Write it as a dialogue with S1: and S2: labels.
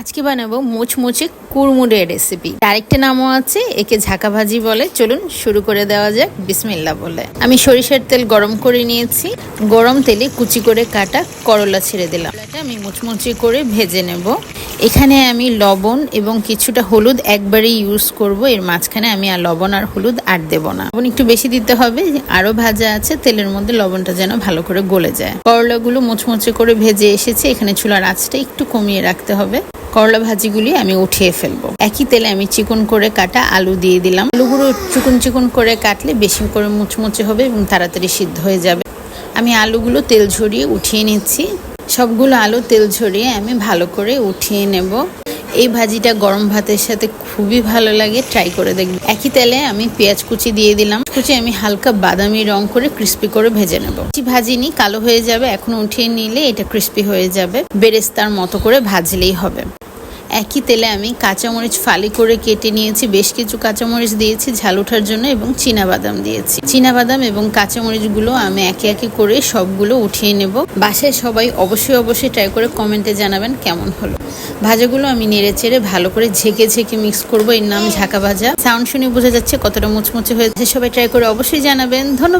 S1: আজকে বানাবো মুচমুচে কুড়মুড়ে রেসিপি আরেকটা নামও আছে, একে ঝাঁকা ভাজি বলে। চলুন শুরু করে দেওয়া যাক বিসমিল্লা বলে। আমি সরিষার তেল গরম করে নিয়েছি। গরম তেলে কুচি করে কাটা করলা ছেড়ে দিলাম। আমি মুচমুচে করে ভেজে নেব। এখানে আমি লবণ এবং কিছুটা হলুদ একবারেই ইউজ করব। এর মাঝখানে আমি আর লবণ আর হলুদ আর দেব না। লবণ একটু বেশি দিতে হবে আরও ভাজা আছে, তেলের মধ্যে লবণটা যেন ভালো করে গলে যায়। করলাগুলো মুচমুচে করে ভেজে এসেছে। এখানে চুলার আঁচটা একটু কমিয়ে রাখতে হবে। করলা ভাজিগুলি আমি উঠিয়ে ফেলব। একই তেলে আমি চিকন করে কাটা আলু দিয়ে দিলাম। আলুগুলো চিকন চিকন করে কাটলে বেশি করে মুচমুচে হবে এবং তাড়াতাড়ি সিদ্ধ হয়ে যাবে। আমি আলুগুলো তেল ঝরিয়ে উঠিয়ে নিচ্ছি। সবগুলো আলু তেল ঝরিয়ে আমি ভালো করে উঠিয়ে নেব। এই ভাজিটা গরম ভাতের সাথে খুবই ভালো লাগে ট্রাই করে দেখব একই তেলে আমি পেঁয়াজ কুচি দিয়ে দিলাম। কুচি আমি হালকা বাদামি রং করে ক্রিস্পি করে ভেজে নেব। ভাজিনি, কালো হয়ে যাবে। এখন উঠিয়ে নিলে এটা ক্রিস্পি হয়ে যাবে। বেরেস্তার মতো করে ভাজলেই হবে। একই তেলে আমি কাঁচামরিচ ফালি করে কেটে নিয়েছি, বেশ কিছু কাঁচামরিচ দিয়েছি, ঝাল ওঠার জন্য এবং বাদাম দিয়েছি। বাদাম এবং কাঁচামরিচগুলো আমি একে একে করে সবগুলো উঠিয়ে নেব। বাসায় সবাই অবশ্যই অবশ্যই ট্রাই করে কমেন্টে জানাবেন কেমন হলো। ভাজাগুলো আমি নেড়ে চেড়ে ভালো করে ঝেঁকে ঝেঁকে মিক্স করব। এর নাম ঝাঁকা ভাজা। সাউন্ড শুনে বোঝা যাচ্ছে কতটা মুচমুচে হয়েছে। সবাই ট্রাই করে অবশ্যই জানাবেন। ধন্যবাদ।